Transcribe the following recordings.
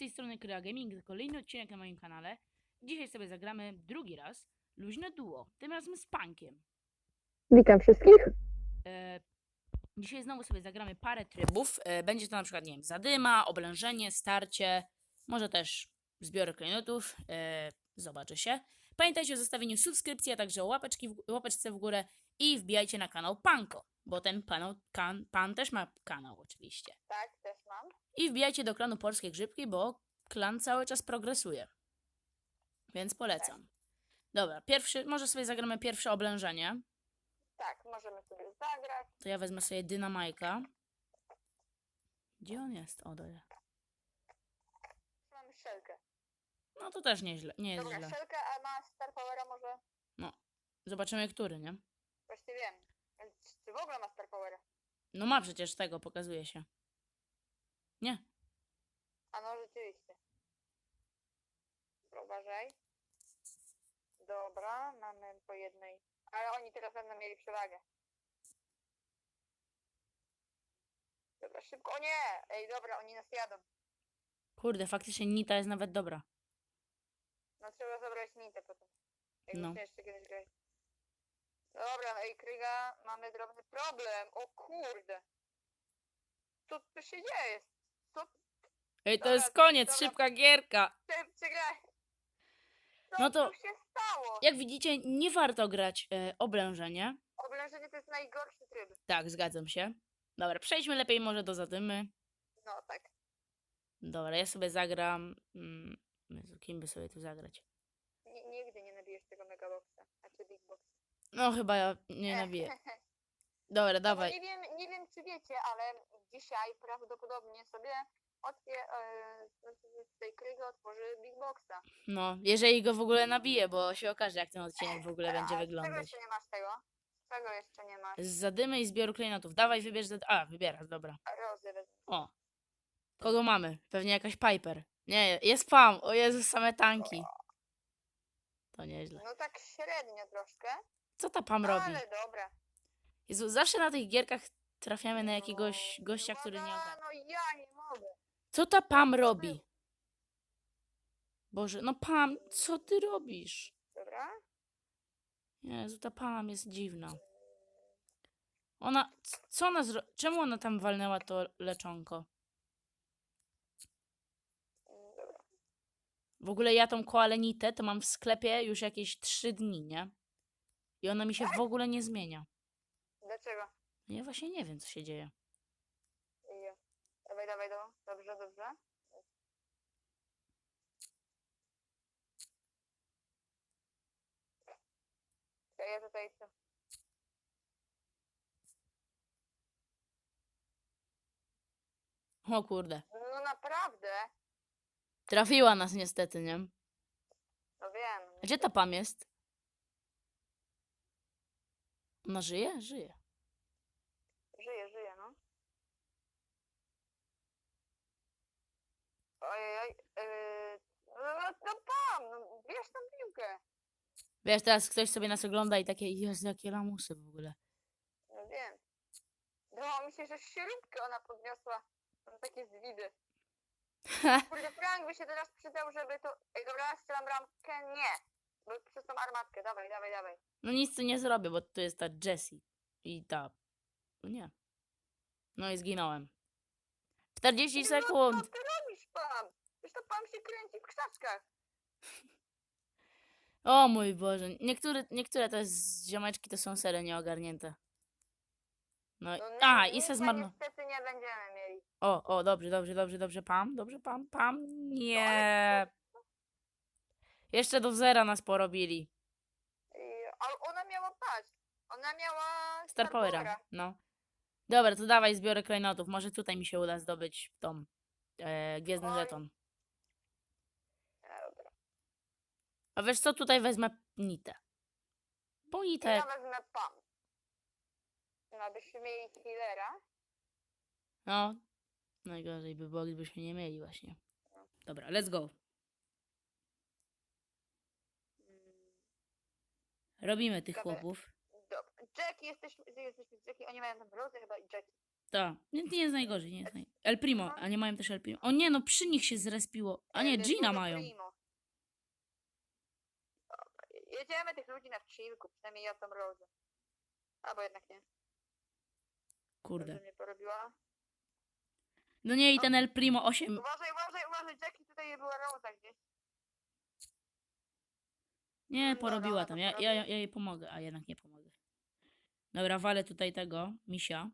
tej strony Kryla Gaming, to kolejny odcinek na moim kanale. Dzisiaj sobie zagramy drugi raz luźne duo, tym razem z Punkiem. Witam wszystkich. E, dzisiaj znowu sobie zagramy parę trybów. E, będzie to na przykład, nie wiem, zadyma, oblężenie, starcie, może też zbiory klejnotów. E, zobaczy się. Pamiętajcie o zostawieniu subskrypcji, a także o łapeczki w, łapeczce w górę i wbijajcie na kanał Panko, bo ten pan, kan, pan też ma kanał oczywiście. Tak. I wbijajcie do klanu Polskie Grzybki, bo klan cały czas progresuje. Więc polecam. Dobra, pierwszy, może sobie zagramy pierwsze oblężenie. Tak, możemy sobie zagrać. To ja wezmę sobie dynamajka. Gdzie on jest? O, dole. Mamy szelkę. No to też nieźle, nie jest Dobra, źle. szelkę, a ma Star Powera może? Zobaczymy, który, nie? Właśnie wiem. Czy w ogóle ma Star Powera? No ma przecież tego, pokazuje się. Nie. A no rzeczywiście. Dobra, Uważaj. Dobra, mamy po jednej. Ale oni teraz będą mieli przewagę. Dobra, szybko. O nie! Ej, dobra, oni nas jadą. Kurde, faktycznie Nita jest nawet dobra. No trzeba zabrać nitę potem. Jak No. no. jeszcze kiedyś grać. Dobra, ej Kryga, mamy drobny problem. O kurde. Co tu się dzieje? Co Ej, to Dobra, jest koniec, dobra. szybka gierka. Co No to- tu się stało? Jak widzicie, nie warto grać e, oblężenie. Oblężenie to jest najgorszy tryb. Tak, zgadzam się. Dobra, przejdźmy lepiej może do zadymy. No tak. Dobra, ja sobie zagram. Mm, Jezu, kim by sobie tu zagrać? Ni- nigdy nie nabijesz tego megaboxa, znaczy big box. No, chyba ja nie nabiję. Dobra, No bo dawaj. nie wiem, nie wiem czy wiecie, ale dzisiaj prawdopodobnie sobie otwie, e, znaczy z tej Kryga otworzy big boxa. No, jeżeli go w ogóle nabiję, bo się okaże, jak ten odcinek w ogóle A będzie Czego wyglądać. jeszcze nie masz tego? Czego jeszcze nie masz? Z zadymy i zbioru klejnotów. Dawaj, wybierz. Zad... A, wybierasz, dobra. Rozy. O. Kogo mamy? Pewnie jakaś Piper. Nie, jest Pam. O Jezus, same tanki. To nieźle. No tak średnio troszkę, Co ta Pam robi? ale dobra. Jezu, zawsze na tych gierkach trafiamy na jakiegoś No, gościa, który nie ogarnia. No ja nie mogę. Co ta Pam robi? Boże, no Pam, co ty robisz? Dobra? Jezu, ta Pam jest dziwna. Ona, c- co ona zro... Czemu ona tam walnęła to leczonko? Mm, Dobra. W ogóle ja tą koalenitę to mam w sklepie już jakieś 3 dni, nie? I ona mi się w ogóle nie zmienia. Dlaczego? Ja właśnie nie wiem, co się dzieje. Dawaj, dawaj, do. Dobrze, dobrze. Ja, ja tutaj co? O kurde. No naprawdę? Trafiła nas niestety, nie? No wiem. Gdzie ta Pam jest? Ona? Żyje. Żyje, żyje, no. Ojej, yy, no, no, no pam, no, bierz tą piłkę. Wiesz, teraz ktoś sobie nas ogląda i takie, jest jakie lamusy w ogóle. No wiem. Wydawało mi się, że śrubkę ona podniosła. Mam takie zwidy. Kurde, Frank by się teraz przydał, żeby to... Ej, dobra, strzelam bramkę? Nie. Bo przez tą armatkę, dawaj, dawaj, dawaj. No nic tu nie zrobię, bo tu jest ta Jessie. I ta... No nie. No i zginąłem. 40 No, sekund! Co ty robisz, Pam? Przecież to Pam się kręci w krzaczkach. O mój Boże. Niektóre, niektóre jest ziomeczki to są serio nieogarnięte. No, i- No, a, i se zmarno. niestety nie będziemy mieli. O, o, dobrze, dobrze, dobrze, dobrze, pam, dobrze, pam, pam. Nie. Jeszcze do zera nas porobili. I, ale ona miała, patrz, ona miała Star Powera. No. Dobra, to dawaj zbiorę klejnotów. Może tutaj mi się uda zdobyć tą e, gwiezdny Oj. żeton. E, Dobra. A wiesz co, tutaj wezmę nitę. Bo nitę... Ja wezmę Pam. No, abyśmy mieli healera. No. Najgorzej by było, gdybyśmy nie mieli właśnie. Dobra, let's go. Mm, Robimy tych Dobra. chłopów. Dobra. Jackie, jesteśmy, jesteśmy z Jackie, oni mają tam rozę chyba i Jackie. Tak. Nie, nie jest najgorzej, nie jest naj... El Primo, a nie mają też El Primo. O nie, no przy nich się zrespiło. A nie, El Gina mają. Primo. Jedziemy tych ludzi na chillku, przynajmniej ja tam Rose. Albo jednak nie. Kurde. Mnie porobiła. No nie, i ten El Primo 8. Uważaj, uważaj, uważaj, Jackie, tutaj była Rosa gdzieś. Nie, porobiła tam. Ja, ja, ja jej pomogę, a jednak nie pomogę. Dobra, walę tutaj tego, misia.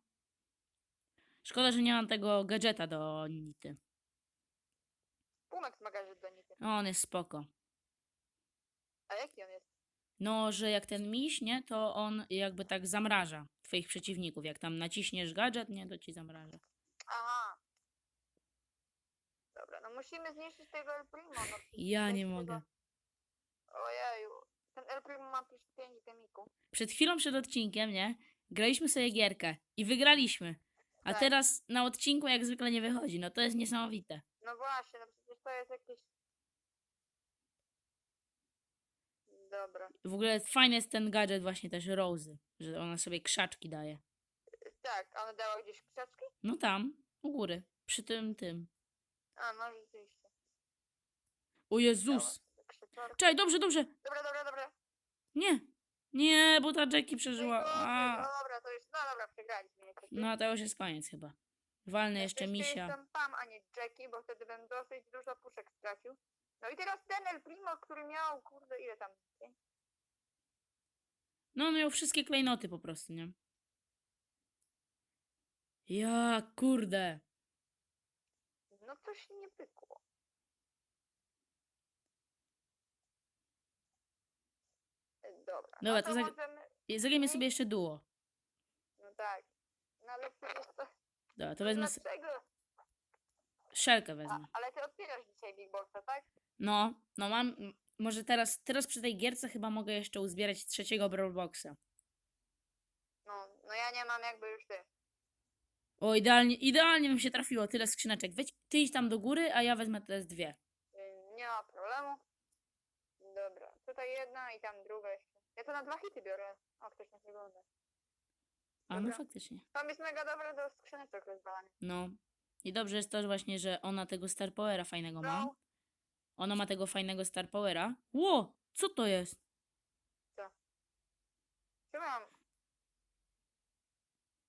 Szkoda, że nie mam tego gadżeta do Nity. Pumek ma gadżet do nity. No, on jest spoko. A jaki on jest? No, że jak ten miś, nie, to on jakby tak zamraża twoich przeciwników. Jak tam naciśniesz gadżet, nie, to ci zamraża. Aha. Dobra, no musimy zniszczyć tego El Primo. No, Ja nie jest mogę. Ojeju. Ten El Primo ma plus 5 gemiku. Przed chwilą, przed odcinkiem, nie, graliśmy sobie gierkę i wygraliśmy. A Tak. teraz na odcinku jak zwykle nie wychodzi. No to jest niesamowite. No właśnie, no przecież to jest jakieś... Dobra. W ogóle fajny jest ten gadżet właśnie też Rosy, że ona sobie krzaczki daje. Tak, a ona dała gdzieś krzaczki? No tam, u góry, przy tym, tym. A, no rzeczywiście. O Jezus! Dała krzaczorki. Czekaj, dobrze, dobrze. Dobra, dobra, dobra. Nie. Nie, bo ta Jackie przeżyła. Najgorzej. A. No dobra, to już, no dobra, przegraliśmy. niestety. No to już jest koniec chyba. Walny jeszcze Szczęście misia. jestem Pam, a nie Jackie, bo wtedy bym dosyć dużo puszek stracił. No i teraz ten El Primo, który miał, kurde, ile tam? pięć? No on miał wszystkie klejnoty po prostu, nie? Ja, kurde. No coś nie pykło. Dobra, Dobra, no to to zag- możemy... Zagrajmy sobie jeszcze duo. No tak. No ale przecież to... Dobra, to wezmę s- Dlaczego? szelkę A, wezmę. ale ty otwierasz dzisiaj Big Boxa, tak? No, no mam, może teraz, teraz przy tej gierce chyba mogę jeszcze uzbierać trzeciego Brawl Boxa. No, no ja nie mam jakby już ty. O, idealnie, idealnie bym się trafiło, tyle skrzyneczek. Weź, ty idź tam do góry, a ja wezmę teraz dwie. Y, Nie ma problemu. Dobra, tutaj jedna i tam druga jeszcze. Ja to na dwa hity biorę. O, ktoś nas wygląda. A no Dobra. faktycznie. Tam jest mega dobre do skrzyneczek rozwalania. No. I dobrze jest to że właśnie, że ona tego Star Powera fajnego ma. No, Ona ma tego fajnego Star Powera. Ło, co to jest? czy mam?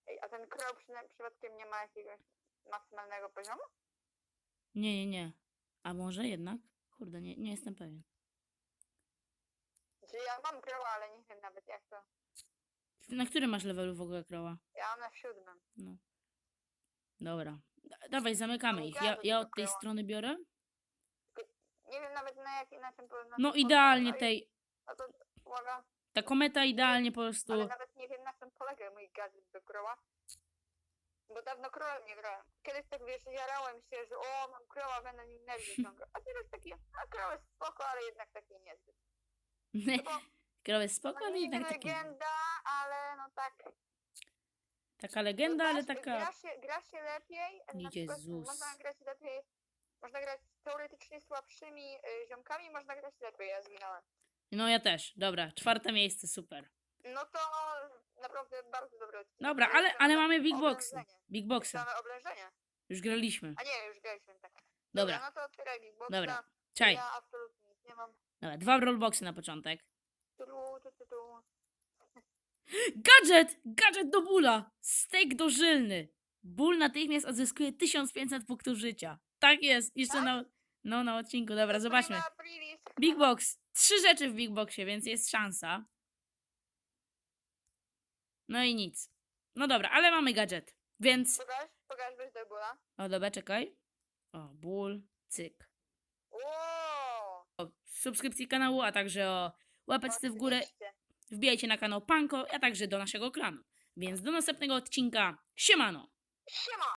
Ej, a ten crow przyna- przypadkiem nie ma jakiegoś maksymalnego poziomu? Nie, nie, nie. A może jednak? Kurde, nie, nie jestem pewien. Czy ja mam crowa, ale nie wiem nawet jak to. Na którym masz levelu w ogóle kroła? Ja mam na siódmym. No. Dobra. Da- Dawaj, zamykamy No ich. Ja, ja od tej strony biorę. Na, jak, na czym No idealnie tej. A to uwaga. Ta kometa idealnie po prostu. Ale nawet nie wiem na czym polega mój gadżet do kroła. Bo dawno królem nie grałem. Kiedyś tak wiesz, jarałem się, że o, mam kroła, będę nim energię ciągał. A teraz taki, a kroł jest spoko, ale jednak taki niezbyt. No bo spoko, no, ale niby jednak taki. legenda, ale no tak. Taka legenda, no, ale gra, taka. Gra się, gra się lepiej. na przykład Jezus. Można grać lepiej. Można grać teoretycznie słabszymi y, ziomkami, można grać lepiej, ja zwinąłem. No ja też. Dobra, czwarte miejsce, super. No to naprawdę bardzo dobry odcinek. Dobra, ale, ale mamy Big Boxy. Big Boxa. Same oblężenie. Już graliśmy. A nie, już graliśmy tak. Dobra, no to otwieraj Big Boxa. dobra. Czaj. Ja absolutnie nic nie mam. Dobra, dwa rollboxy na początek. Tulu, tu, tu, tu. Gadżet! Gadżet do bóla! Steak dożylny! Ból natychmiast odzyskuje 1500 punktów życia. Tak jest, jeszcze Tak? na, no, na odcinku. Dobra, zobaczmy. Big Box. Trzy rzeczy w Big Boxie, więc jest szansa. No i nic. No dobra, ale mamy gadżet. Więc. Pokaż, pokaż bez do bóla. O, dobra, czekaj. O, ból, cyk. O subskrypcji kanału, a także o łapeczce w górę. Wbijajcie na kanał Panko, a także do naszego klanu. Więc do następnego odcinka. Siemano! Siema!